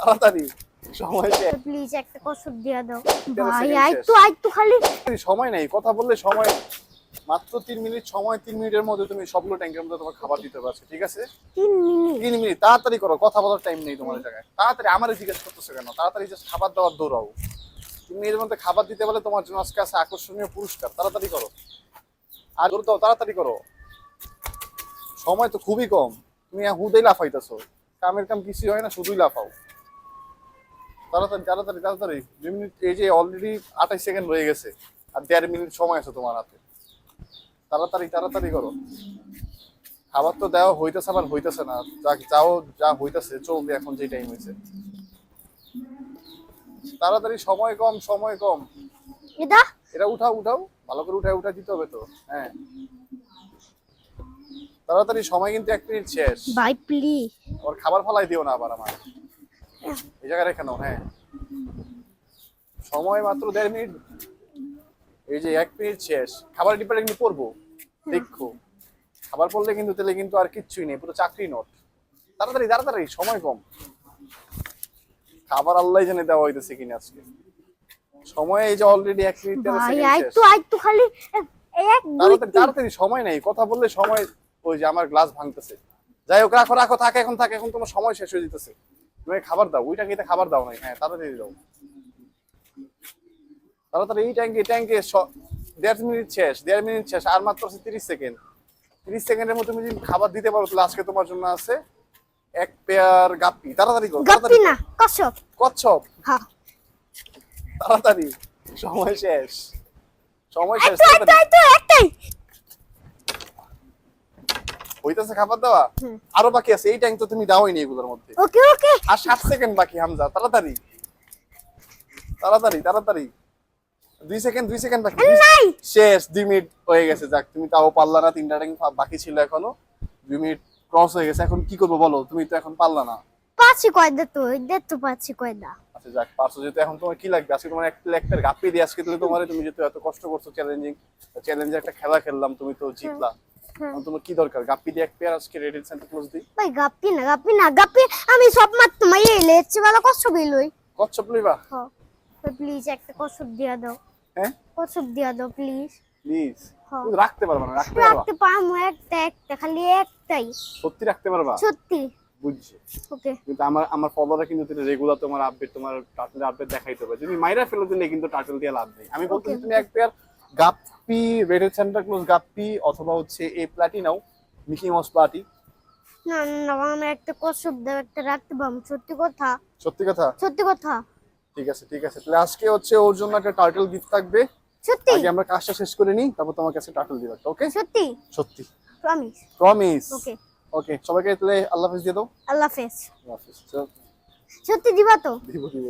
তাড়াতাড়ি সময় শেষ প্লিজ একটা কসব দিয়ে দাও। ভাই আই তো আই তো খালি। সময় নেই কথা বললে সময় মাত্র তিন মিনিট সময় তিন মিনিটের মধ্যে তুমি সবগুলো ট্যাঙ্কের মধ্যে তোমার খাবার দিতে পারছ ঠিক আছে? তিন মিনিট? তিন মিনিট তাড়াতাড়ি করো কথা বলার টাইম নেই তোমার জায়গায়। তাড়াতাড়ি আমারে জিজ্ঞেস করতেছো কেন? তাড়াতাড়ি জাস্ট খাবার দাবার দৌড়াও। তুমি এর মধ্যে খাবার দিতে পারলে তোমার জন্য আজকে আছে আকর্ষণীয় পুরস্কার তাড়াতাড়ি করো। আর দাও তাড়াতাড়ি করো। সময় তো খুবই কম। তুমি হুদেই লাফাইতেছো। কামের কাম কিছুই হয় না শুধুই লাফাও। তাড়াতাড়ি তাড়াতাড়ি তাড়াতাড়ি। দুই মিনিট এই যে অলরেডি আঠাশ সেকেন্ড হয়ে গেছে আর দেড় মিনিট সময় আছে তোমার হাতে। তাড়াতাড়ি তাড়াতাড়ি করো। খাবার তো দেওয়া হইতেছে আবার হইতেছে না। যা যাও যা হইতেছে চলবে এখন যে টাইম হয়েছে তাড়াতাড়ি সময় কম সময় কম। এটা এটা উঠাও উঠাও। ভালো করে উঠায় উঠা দিতে হবে তো। হ্যাঁ। তাড়াতাড়ি সময় কিন্তু এক মিনিট শেষ। ভাই প্লিজ আবার খাবার ফলাই দিও না আবার আমার এই জায়গায় রেখে নাও হ্যাঁ। সময় মাত্র দেড় মিনিট। এই যে এক মিনিট শেষ। খাবার কিন্তু পড়ব দেখো। খাবার পড়লে কিন্তু তাহলে কিন্তু আর কিচ্ছুই নেই পুরো চাকরি নোট। তাড়াতাড়ি তাড়াতাড়ি সময় কম। খাবার আল্লাহ জানে দেওয়া হইতেছে কিনা আজকে। সময় এই যে অলরেডি এক মিনিট খালি। তাড়াতাড়ি সময় নেই। কথা বললে সময় ওই যে আমার গ্লাস ভাঙতেছে। যাই হোক রাখো রাখো থাকে এখন থাকে এখন তোমার সময় শেষ হয়ে যেতেছে। তুমি খাবার দাও ওই ট্যাঙ্কিতে খাবার দাও নাই। হ্যাঁ তাড়াতাড়ি দাও। তাড়াতাড়ি এই ট্যাঙ্কি ট্যাঙ্কে দেড় মিনিট শেষ দেড় মিনিট শেষ আর মাত্র আছে তিরিশ সেকেন্ড তিরিশ সেকেন্ডের মধ্যে তুমি যদি খাবার দিতে পারো তাহলে আজকে তোমার জন্য আছে এক পেয়ার গাপ্পি। তাড়াতাড়ি করো গাপ্পি তাড়াতাড়ি না কসব কচ্ছপ। হ্যাঁ। তাড়াতাড়ি সময় শেষ। সময় শেষ একটাই হইতেছে খাবার দেওয়া? আরও বাকি আছে এই ট্যাঙ্ক তো তুমি দাওই নি এগুলোর মধ্যে। ওকে ওকে। আর ষাট সেকেন্ড বাকি হামজা তাড়াতাড়ি। তাড়াতাড়ি তাড়াতাড়ি। দুই সেকেন্ড দুই সেকেন্ড বাকি। শেষ দুই মিনিট হয়ে গেছে যাক তুমি তাও পারলা না তিনটা ট্যাঙ্ক বাকি ছিল এখনও। দুই মিনিট ক্রস হয়ে গেছে এখন কি করব বলো? তুমি তো এখন পারলা না। পাচ্ছি কয়দা তো দে তো পাচ্ছি কয়দা। আচ্ছা যাক পারছ যেহেতু এখন তোমার কি লাগবে? আজকে তোমার একটা একটা গাপ্পি দিয়ে আজকে তুমি তোমার তুমি যেহেতু এত কষ্ট করছ চ্যালেঞ্জিং চ্যালেঞ্জে একটা খেলা খেললাম তুমি তো জিতলা। তোমার কি দরকার? গাপ্পি দিয়ে এক পেয়ার আজকে রেডি সেন্টার ক্লোজ দিই? ভাই গাপ্পি না গাপ্পি না গাপ্পি আমি সব মাত্র মাই এলে এসছে ভালো কসব লই কচ্ছপ লইবা? হ্যাঁ প্লিজ একটা কসব দিয়া দাও। হ্যাঁ? কসব দিয়া দাও প্লিজ প্লিজ হ্যাঁ। রাখতে পারবা না রাখতে পারবা? রাখতে পারব একটা একটা খালি একটাই। সত্যি রাখতে পারবা? সত্যি। বুঝছি। ওকে। কিন্তু আমার আমার ফলোয়াররা কিন্তু রেগুলার তোমার আপডেট তোমার টার্টেল আপডেট দেখাইতে হবে। তুমি মাইরা ফেলে দিলে কিন্তু টার্টেল দিয়ে লাভ নেই। আমি বলতেছি তুমি এক pair guppy red center close guppy অথবা হচ্ছে এই প্লাটি নাও মিকি মাউস প্লাটি না না আমার একটা কসব দাও একটা রাখতে পারব সত্যি কথা? সত্যি কথা? সত্যি কথা? ঠিক আছে ঠিক আছে। তাহলে আজকে হচ্ছে ওর জন্য একটা টার্টেল গিফট থাকবে। সত্যি? আগে আমরা কাজটা শেষ করে নিই তারপর তোমার কাছে টার্টেল দিবে ওকে সত্যি? সত্যি। প্রমিস প্রমিস ওকে ওকে সবাইকে তাহলে আল্লাহ হাফেজ দিয়ে দাও। আল্লাহ হাফেজ। আল্লাহ হাফেজ। সত্যি দিবা তো? দিব দিব।